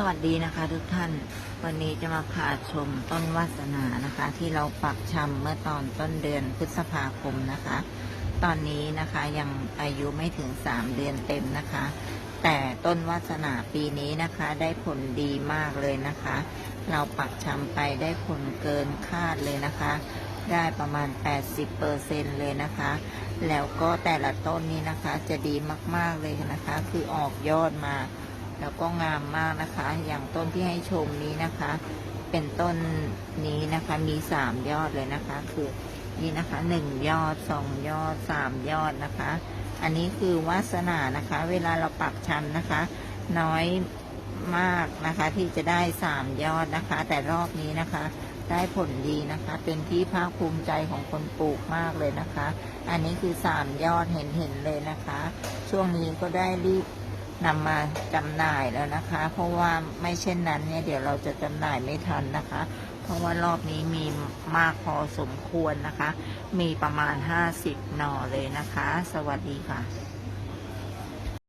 สวัสดีนะคะทุกท่าน วันนี้จะมาพาชมต้นวาสนานะคะ ที่เราปักชำเมื่อตอนต้นเดือนพฤษภาคมนะคะ ตอนนี้นะคะยังอายุไม่ถึง 3 เดือนเต็มนะคะ แต่ต้นวาสนาปีนี้นะคะได้ผลดีมากเลยนะคะ เราปักชำไปได้ผลเกินคาดเลยนะคะ ได้ประมาณ 80%เลยนะคะ แล้วก็แต่ละต้นนี้นะคะจะดีมากๆเลยนะคะ คือออกยอดมา แล้วก็งามมากนะคะ อย่างต้นที่ให้ชมนี้นะคะ เป็นต้นนี้นะคะมีสามยอดเลยนะคะ คือนี่นะคะหนึ่งยอดสองยอดสามยอดนะคะ อันนี้คือวาสนานะคะ เวลาเราปักชันนะคะ น้อยมากนะคะที่จะได้สามยอดนะคะ แต่รอบนี้นะคะ ได้ผลดีนะคะ เป็นที่ภาคภูมิใจของคนปลูกมากเลยนะคะ อันนี้คือสามยอดเห็นเห็นเลยนะคะ ช่วงนี้ก็ได้รีบ นำมาจำหน่ายแล้วนะคะ เพราะว่าไม่เช่นนั้นเนี่ยเดี๋ยวเราจะจำหน่ายไม่ทันนะคะ เพราะว่ารอบนี้มีมากพอสมควรนะคะ มีประมาณ 50 หน่อเลยนะคะ สวัสดีค่ะ